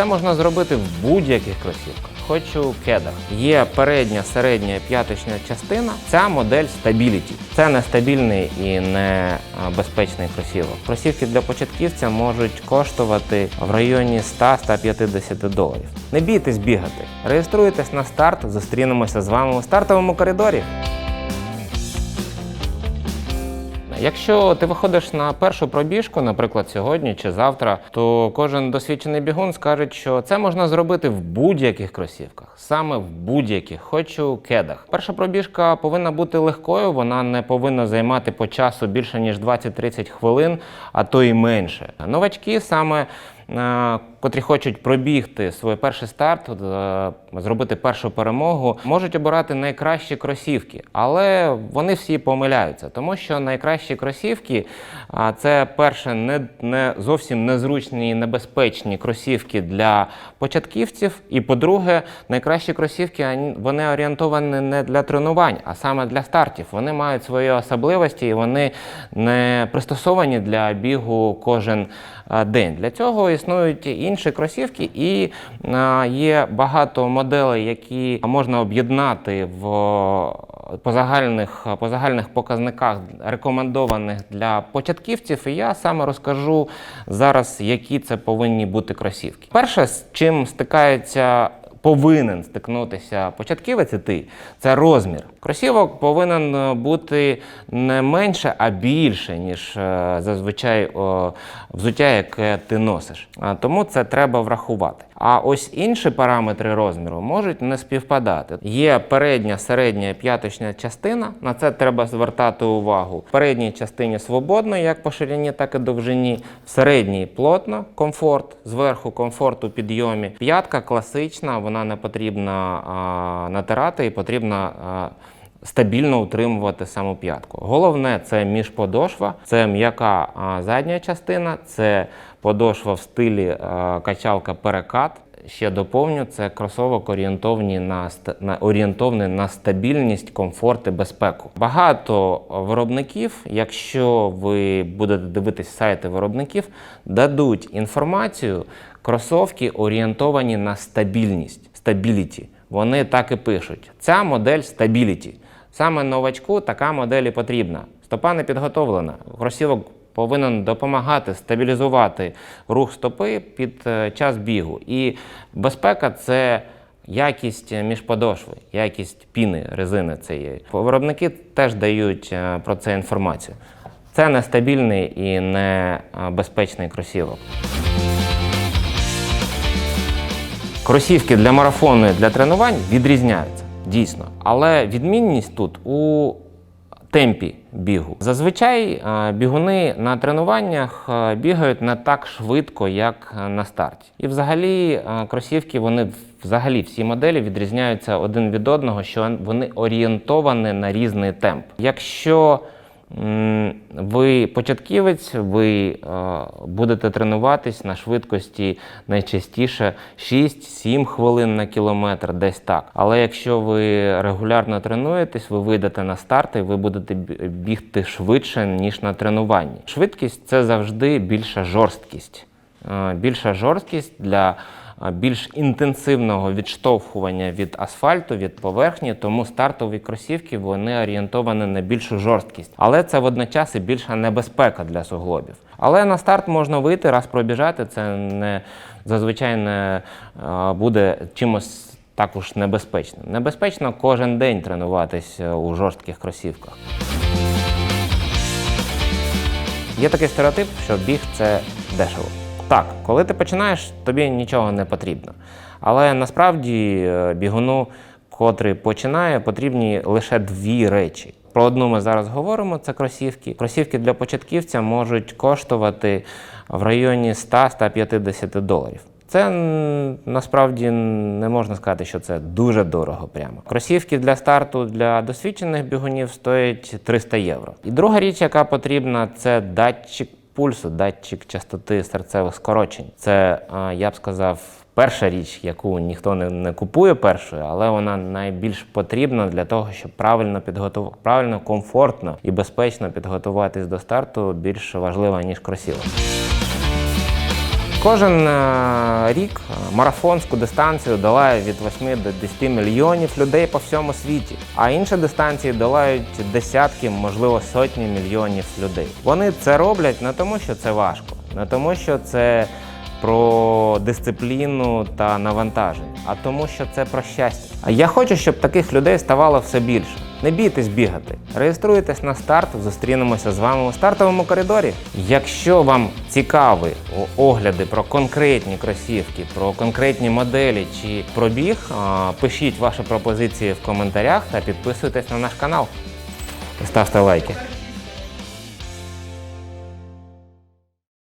Це можна зробити в будь-яких кросівках, хоч у кедах. Є передня, середня п'яточна частина. Ця модель Stability. Це нестабільний і не безпечний кросівок. Кросівки для початківця можуть коштувати в районі 100-150 доларів. Не бійтесь бігати. Реєструйтесь на старт, зустрінемося з вами у стартовому коридорі. Якщо ти виходиш на першу пробіжку, наприклад, сьогодні чи завтра, то кожен досвідчений бігун скаже, що це можна зробити в будь-яких кросівках, саме в будь-яких, хоч у кедах. Перша пробіжка повинна бути легкою, вона не повинна займати по часу більше ніж 20-30 хвилин, а то і менше. Новачки саме. Е, Котрі хочуть пробігти свій перший старт, е, зробити першу перемогу, можуть обирати найкращі кросівки, але вони всі помиляються, тому що найкращі кросівки це перше не, не зовсім незручні і небезпечні кросівки для початківців. І по-друге, найкращі кросівки вони орієнтовані не для тренувань, а саме для стартів. Вони мають свої особливості і вони не пристосовані для бігу кожен день. Для цього існують інші кросівки, і є багато моделей, які можна об'єднати в по загальних, по загальних показниках рекомендованих для початківців. І я саме розкажу зараз, які це повинні бути кросівки. Перше, з чим стикається. Повинен стикнутися початківець і ти це розмір. Кросівок повинен е, бути не менше, а більше, ніж е, зазвичай взуття, яке ти носиш. Тому це треба врахувати. А ось інші параметри розміру можуть не співпадати. Є передня, середня і п'яточна частина. На це треба звертати увагу. В передній частині свободно, як по ширині, так і довжині. В середній плотно, комфорт, зверху комфорт у підйомі. П'ятка класична, вона не потрібна а, натирати і потрібна. А, Стабільно утримувати саму п'ятку. Головне це міжподошва, це м'яка задня частина, це подошва в стилі качалка перекат. Ще доповню, це кросовок орієнтований на, на, орієнтований на стабільність, комфорт і безпеку. Багато виробників, якщо ви будете дивитись сайти виробників, дадуть інформацію, кросовки орієнтовані на стабільність, stability. Вони так і пишуть. Ця модель Stability. Саме новачку така модель і потрібна. Стопа не підготовлена. Кросівок повинен допомагати стабілізувати рух стопи під е, час бігу. І безпека це якість міжподошви, якість піни резини цієї. Виробники теж дають е, про це інформацію. Це нестабільний і не е, кросівок. Кросівки для марафону і для тренувань відрізняються дійсно, але відмінність тут у темпі бігу. Зазвичай е, бігуни на тренуваннях е, бігають не так швидко, як е, на старті. І взагалі кросівки вони взагалі всі моделі відрізняються один від одного, що вони орієнтовані на різний темп. Якщо Ви початківець, ви е, будете тренуватись на швидкості найчастіше 6-7 хвилин на кілометр, десь так. Але якщо ви регулярно тренуєтесь, ви вийдете на старт і ви будете бігти швидше, ніж на тренуванні. Швидкість це завжди більша жорсткість. Е, Більша жорсткість для більш інтенсивного відштовхування від асфальту, від поверхні, тому стартові кросівки вони орієнтовані на більшу жорсткість. Але це водночас і більша небезпека для суглобів. Але на старт можна вийти, раз пробіжати, це не зазвичай не буде чимось також небезпечним. Небезпечно кожен день тренуватися у жорстких кросівках. Є такий стереотип, що біг це дешево. Так, коли ти починаєш, тобі нічого не потрібно. Але насправді е, бігуну, котрий починає, потрібні лише дві речі. Про одну ми зараз говоримо: це кросівки. Кросівки для початківця можуть коштувати в районі 100-150 доларів. Це насправді не можна сказати, що це дуже дорого прямо. Кросівки для старту для досвідчених бігунів стоять 300 євро. І друга річ, яка потрібна, це датчик пульсу, датчик частоти серцевих скорочень. Це, е, я б сказав, перша річ, яку ніхто не, не купує першою, але вона найбільш потрібна для того, щоб правильно підготувати, правильно, комфортно і безпечно підготуватись до старту, більш важлива, ніж кросівок. Кожен е, рік е, марафонську дистанцію долає від 8 до 10 мільйонів людей по всьому світі, а інші дистанції долають десятки, можливо, сотні мільйонів людей. Вони це роблять не тому, що це важко, не тому, що це про дисципліну та навантаження, а тому, що це про щастя. Я хочу, щоб таких людей ставало все більше. Не бійтесь бігати. Реєструйтесь на старт, зустрінемося з вами у стартовому коридорі. Якщо вам цікаві огляди про конкретні кросівки, про конкретні моделі чи пробіг, біг, пишіть ваші пропозиції в коментарях та підписуйтесь на наш канал. Ставте лайки.